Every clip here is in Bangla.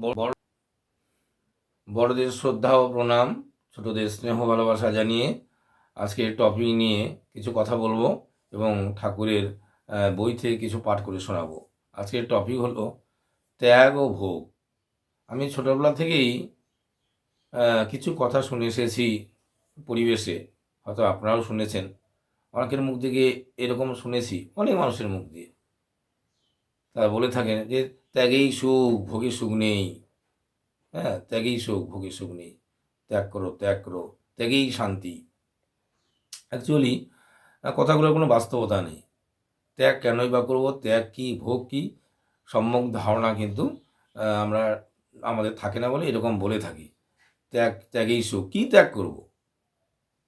বড়- বড়দের শ্রদ্ধা ও প্রণাম ছোটদের স্নেহ ভালোবাসা জানিয়ে আজকের টপিক নিয়ে কিছু কথা বলব এবং ঠাকুরের বই থেকে কিছু পাঠ করে শোনাবো। আজকের টপিক হলো ত্যাগ ও ভোগ। আমি ছোটোবেলা থেকেই কিছু কথা শুনে এসেছি পরিবেশে। হয়তো আপনারাও শুনেছেন। অনেকের মুখ থেকে এরকম শুনেছি, অনেক মানুষের মুখ দিয়ে। তারা বলে থাকেন যে, ত্যাগেই সুখ, ভোগে সুখ নেই। হ্যাঁ ত্যাগেই সুখ, ভোগে সুখ নেই। ত্যাগ করো ত্যাগ করো। ত্যাগেই শান্তি। অ্যাকচুয়ালি কথাগুলোর কোনো বাস্তবতা নেই। ত্যাগ কেনই বা করব, ত্যাগ কী, ভোগ কী, সম্যক ধারণা কিন্তু আমরা আমাদের থাকে না বলে এরকম বলে থাকি। ত্যাগ, ত্যাগেই সুখ। কী ত্যাগ করব?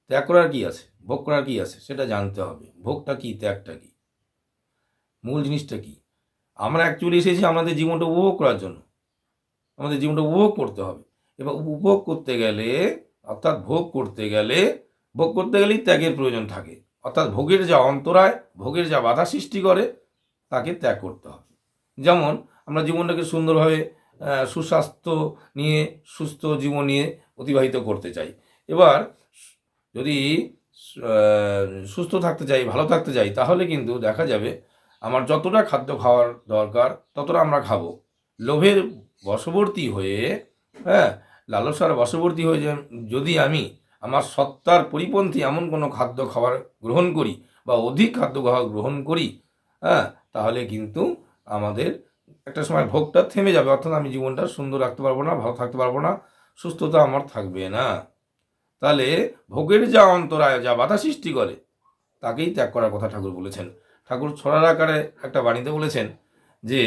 ত্যাগ করার কী আছে? ভোগ করার কী আছে? সেটা জানতে হবে। ভোগটা কী, ত্যাগটা কী? মূল জিনিসটা কী? আমরা অ্যাকচুয়ালি এসেছি আমাদের জীবনটা উপভোগ করার জন্য। আমাদের জীবনটা উপভোগ করতে হবে। এবার উপভোগ করতে গেলে, অর্থাৎ ভোগ করতে গেলে ভোগ করতে গেলেই ত্যাগের প্রয়োজন থাকে। অর্থাৎ ভোগের যা অন্তরায়, ভোগের যা বাধা সৃষ্টি করে, তাকে ত্যাগ করতে হবে। যেমন আমরা জীবনটাকে সুন্দরভাবে সুস্বাস্থ্য নিয়ে, সুস্থ জীবন নিয়ে অতিবাহিত করতে চাই। এবার যদি সুস্থ থাকতে চাই, ভালো থাকতে চাই, তাহলে কিন্তু দেখা যাবে আমার যতটা খাদ্য খাওয়ার দরকার, ততটা আমরা খাব। লোভের বশবর্তী হয়ে হ্যাঁ লালসার বশবর্তী হয়ে যদি আমি আমার সত্তার পরিপন্থী এমন কোনো খাদ্য খাবার গ্রহণ করি বা অধিক খাদ্য খাবার গ্রহণ করি হ্যাঁ তাহলে কিন্তু আমাদের একটা সময় ভোগটা থেমে যাবে। অর্থাৎ আমি জীবনটা সুন্দর রাখতে পারব না, ভালো থাকতে পারব না, সুস্থতা আমার থাকবে না। তাহলে ভোগের যা অন্তরায়, যা বাধা সৃষ্টি করে, তাকেই ত্যাগ করার কথা ঠাকুর বলেছেন। ঠাকুর ছড়ার আকারে একটা বাণীতে বলেছেন যে,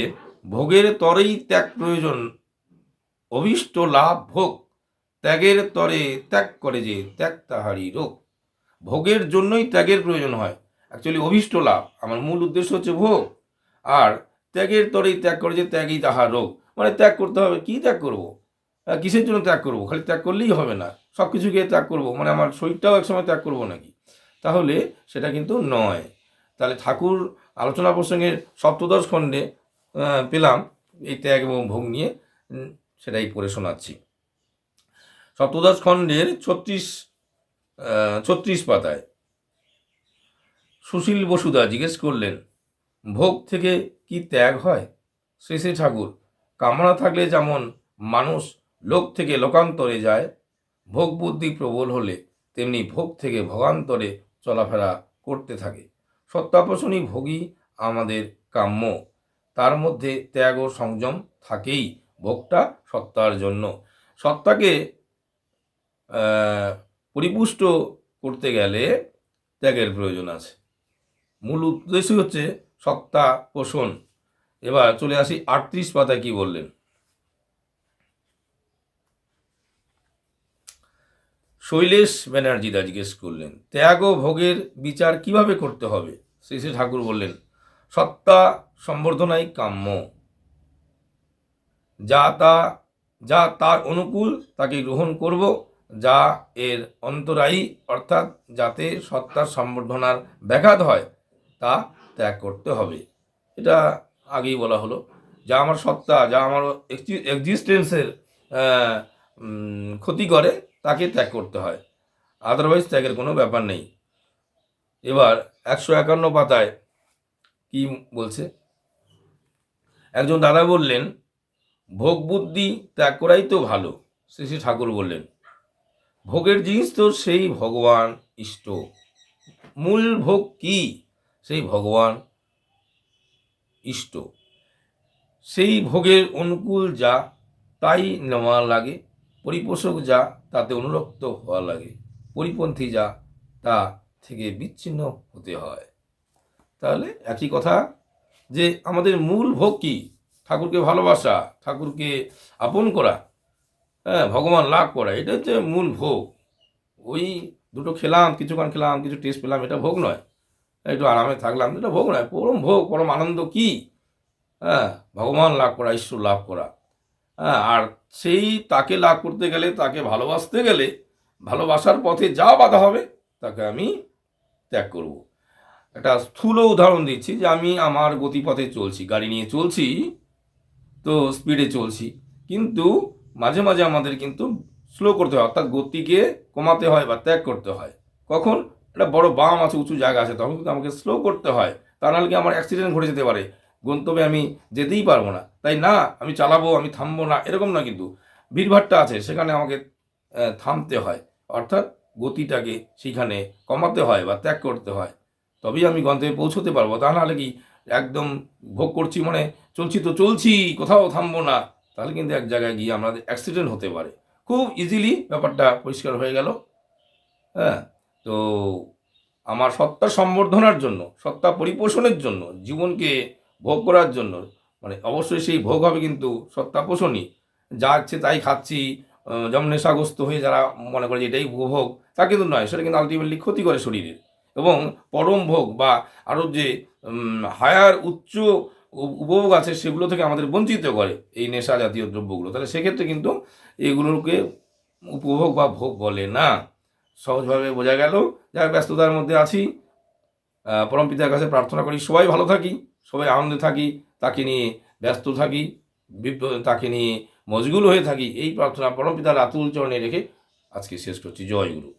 ভোগের তরেই ত্যাগ প্রয়োজন, অভিষ্ট লাভ ভোগ ত্যাগের তরে ত্যাগ করে যে ত্যাগ তাহারই রোগ। ভোগের জন্যই ত্যাগের প্রয়োজন হয়। অ্যাকচুয়ালি অভিষ্ট লাভ। আমার মূল উদ্দেশ্য হচ্ছে ভোগ। আর ত্যাগের তরেই ত্যাগ করে যে ত্যাগই তাহার রোগ। মানে ত্যাগ করতে হবে। কী ত্যাগ করব? কিসের জন্য ত্যাগ করব? খালি ত্যাগ করলেই হবে না। সব কিছুকে ত্যাগ করব। মানে আমার শরীরটাও একসময় ত্যাগ করব নাকি? তাহলে সেটা কিন্তু নয়। তাহলে ঠাকুর আলোচনা প্রসঙ্গের সপ্তদশ খণ্ডে পেলাম। এই ত্যাগ এবং ভোগ নিয়ে সেটাই পড়ে শোনাচ্ছি। সপ্তদশ খণ্ডের ছত্রিশ ছত্রিশ পাতায়। সুশীল বসুদা জিজ্ঞেস করলেন, ভোগ থেকে কি ত্যাগ হয়? শ্রী ঠাকুর, কামনা থাকলে যেমন মানুষ লোক থেকে লোকান্তরে যায়, ভোগ বুদ্ধি প্রবল হলে তেমনি ভোগ থেকে ভোগান্তরে চলাফেরা করতে থাকে। সত্যাপোষণই ভোগই আমাদের কাম্য। তার মধ্যে ত্যাগ ও সংযম থাকেই ভোগটা সত্তার জন্য। সত্তাকে পরিপুষ্ট করতে গেলে ত্যাগের প্রয়োজন আছে। মূল উদ্দেশ্য হচ্ছে সত্তা পোষণ। এবার চলে আসি আটত্রিশ পাতায় কি বললেন? শৈলেশ ব্যানার্জিদা জিজ্ঞেস করলেন, ত্যাগ ও ভোগের বিচার কীভাবে করতে হবে? শ্রী শ্রী ঠাকুর বললেন, সত্তা সম্বর্ধনাই কাম্য। যা তা, যা তার অনুকূল, তাকে গ্রহণ করব যা এর অন্তরায়ী অর্থাৎ যাতে সত্তার সম্বর্ধনার ব্যাঘাত হয়, তা ত্যাগ করতে হবে। এটা আগেই বলা হলো। যা আমার সত্তা, যা আমার এক্সিস্টেন্সের ক্ষতি করে, তাকে ত্যাগ করতে হয়। আদারওয়াইজ ত্যাগের কোনো ব্যাপার নেই। এবার একশো একান্ন পাতায় কি বলছে? একজন দাদা বললেন, ভোগ বুদ্ধি ত্যাগ করাই তো ভালো। শ্রী শ্রী ঠাকুর বললেন ভোগের জিনিস তো সেই ভগবান ইষ্ট। মূল ভোগ কি? সেই ভগবান ইষ্ট। সেই ভোগের অনুকূল যা, তাই নেওয়া লাগে, পরিপোষক যা, তাতে অনুরক্ত হওয়া লাগে, পরিপন্থী যা, তা থেকে বিচ্ছিন্ন হতে হয়। তাহলে একই কথা যে আমাদের মূল ভোগ কি? ঠাকুরকে ভালোবাসা, ঠাকুরকে আপন করা হ্যাঁ ভগবান লাভ করা এটা হচ্ছে মূল ভোগ। ওই দুটো খেলাম, কিছুক্ষণ খেলাম, কিছু টেস্ট পেলাম, এটা ভোগ নয়। একটু আরামে থাকলাম, এটা ভোগ নয়, পরম ভোগ, পরম আনন্দ কি? হ্যাঁ ভগবান লাভ করা ঈশ্বর লাভ করা। হ্যাঁ আর সেই তাকে লাভ করতে গেলে, তাকে ভালোবাসতে গেলে, ভালোবাসার পথে যা বাধা হবে, তাকে আমি ত্যাগ করব। একটা স্থূল উদাহরণ দিচ্ছি যে আমি আমার গতিপথে চলছি, গাড়ি নিয়ে চলছি, তো স্পিডে চলছি। কিন্তু মাঝে মাঝে আমাদের কিন্তু স্লো করতে হয়, অর্থাৎ গতিকে কমাতে হয় বা ত্যাগ করতে হয়। কখন? একটা বড় বাম আছে, উঁচু জায়গা আছে, তখন কিন্তু আমাকে স্লো করতে হয়। তা নাহলে কি আমার অ্যাক্সিডেন্ট ঘটে যেতে পারে? গন্তব্যে আমি যেতেই পারব না। তাই না, আমি চালাবো, আমি থামবো না, এরকম না কিন্তু। ভিড়ভাট্টা আছে, সেখানে আমাকে থামতে হয়। অর্থাৎ গতিটাকে সেখানে কমাতে হয় বা ত্যাগ করতে হয়। তবেই আমি গন্তব্যে পৌঁছতে পারব। তা নাহলে কি একদম ভোগ করছি মানে চলছি তো চলছি, কোথাও থামবো না। তাহলে কিন্তু এক জায়গায় গিয়ে আমাদের অ্যাক্সিডেন্ট হতে পারে। খুব ইজিলি ব্যাপারটা পরিষ্কার হয়ে গেল। হ্যাঁ তো আমার সত্তা সম্বর্ধনার জন্য, সত্তা পরিপোষণের জন্য, জীবনকে ভোগ করার জন্য মানে অবশ্যই সেই ভোগ হবে কিন্তু সত্তা পোষণই। যা ইচ্ছে তাই খাচ্ছি যেমন নেশাগ্রস্ত হয়ে যারা মনে করে যে এটাই উপভোগ তা কিন্তু নয়, সেটা কিন্তু আলটিমেটলি ক্ষতি করে শরীরের। এবং পরম ভোগ বা আরও যে হায়ার উচ্চ উপভোগ আছে সেগুলো থেকে আমাদের বঞ্চিত করে এই নেশা জাতীয় দ্রব্যগুলো। তাহলে সেক্ষেত্রে কিন্তু এগুলোকে উপভোগ বা ভোগ বলে না। সহজভাবে বোঝা গেল। যারা ব্যস্ততার মধ্যে আছি। পরম পিতার কাছে প্রার্থনা করি, সবাই ভালো থাকি, সবাই আনন্দে থাকি, তাকে নিয়ে ব্যস্ত থাকি তাকে নিয়ে মজগুল হয়ে থাকি, এই প্রার্থনা পরম পিতার আতুল চরণে রেখে আজকে শেষ করছি। জয় গুরু।